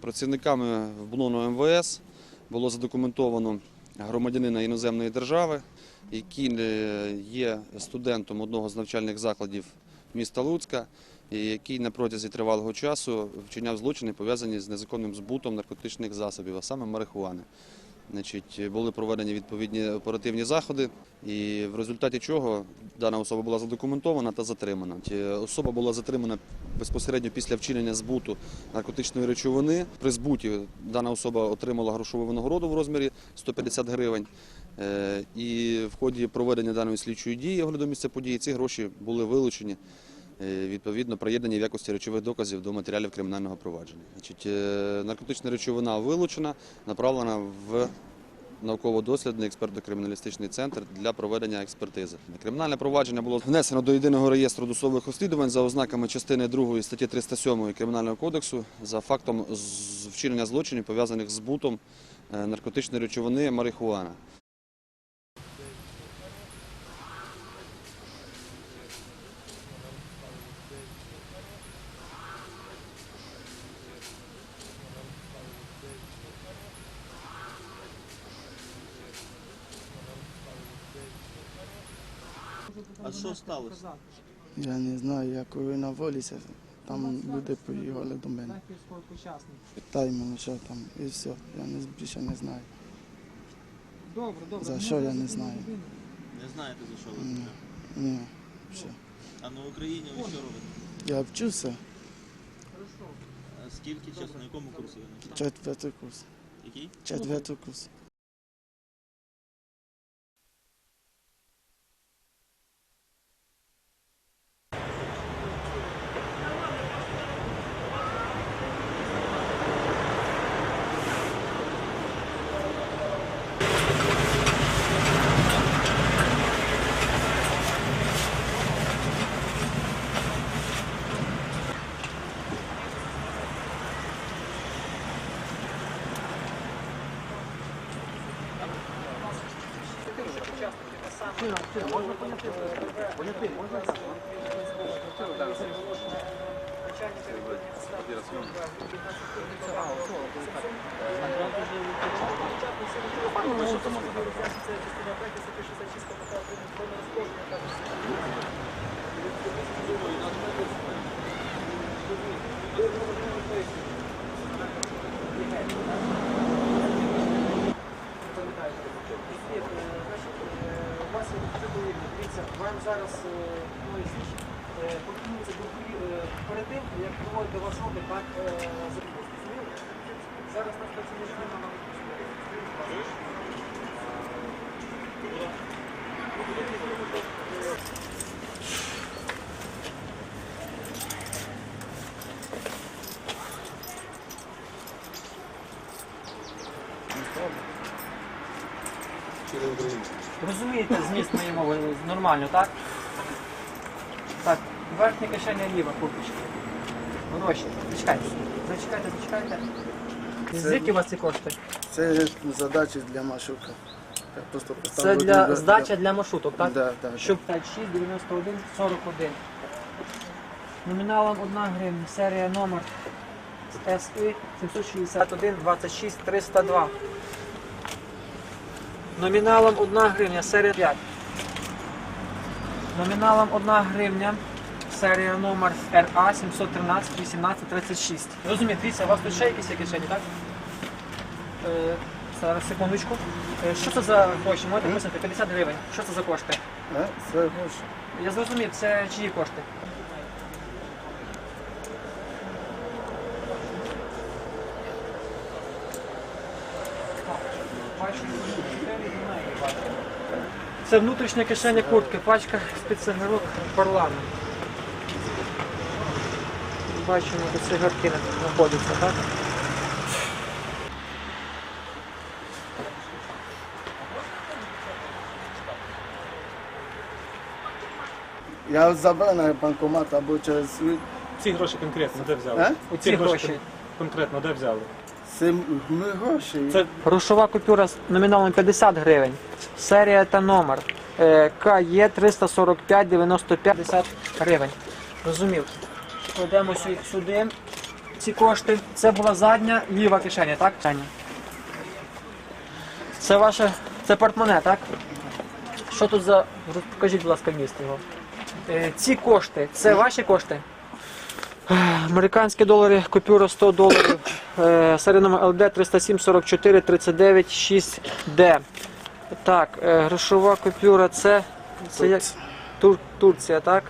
Працівниками БНОНу МВС було задокументовано громадянина іноземної держави, який е, є студентом одного з навчальних закладів міста Луцька, який на протязі тривалого часу вчиняв злочини, пов'язані з незаконним збутом наркотичних засобів, а саме марихуани. Значить, були проведені відповідні оперативні заходи, і в результаті чого дана особа була задокументована та затримана. Особа була затримана безпосередньо після вчинення збуту наркотичної речовини. При збуті дана особа отримала грошову винагороду в розмірі 150 гривень. Е, І в ході проведення даної слідчої дії огляду місця події ці гроші були вилучені. Е, Відповідно, приєднані в якості речових доказів до матеріалів кримінального провадження. Значить, е, наркотична речовина вилучена, направлена в науково-дослідний експертно-криміналістичний центр для проведення експертизи. Кримінальне провадження було внесено до єдиного реєстру досудових розслідувань за ознаками частини 2 статті 307 Кримінального кодексу за фактом вчинення злочинів пов'язаних з збутом е, наркотичної речовини марихуана. А що сталося? Я не знаю, я коли на волі, там люди поїхали до мене. Питай мене, що там, і все. Я не, більше не знаю. Добре, добре. За що я не знаю. Не знаєте за що ви Ні. Ні, все. А на Україні ви що робите? Я вчуся, А скільки часу, на якому курсі ви навчаєте? четвертий курс. Який? Четвертий курс. Дивіться, вам зараз е, ну, і слідчі, е, пропонується до е, перед тим, як проводити ваш облік, так, е, запустити. Зараз наш працівник нам Розумієте зміст моєї мови нормально, так? Так, верхня кишеня ліва курточка. Гроші. Зачекайте. Зачекайте, зачекайте. Звідки у вас ці кошти? Це задачі для Машука. Я просто Це для один- здача для маршруток, так? Да, да, Щоб 56 91 41. Номіналом 1 гривня, серія номер СИ 761 26 302. Номіналом 1 гривня, серія 5. Номіналом 1 гривня, серія номер РА 713 18 36. Розумієте, дивіться, у вас тут ще якісь є кишені, так? Е, зараз, секундочку. Е, Що це за гроші? Можете пояснити? 50 гривень. Що це за кошти? Це гроші. Я зрозумів, це чиї кошти? Це внутрішня кишеня куртки, пачка з-під цигарок. Бачимо, де цигарки знаходяться, так? Я забрав на банкомат або через. Ці гроші конкретно де взяли? А? Оці гроші. конкретно де взяли? Це ми гроші. Це Грошова купюра з номіналом 50 гривень. Серія та номер. Е, КЄ 345 95 50 гривень. Розумів. Кладемо сюди. ці кошти. Це була задня ліва кишеня, так? Це ваше. Це портмоне, так? Що тут за. Покажіть, будь ласка, міст його. Е, ці кошти, це ваші кошти? Американські долари, купюра 100 доларів. Е, серія номер ЛД 307 44 39 6D. Так, е, грошова купюра це, це як? Тур, Турція, так?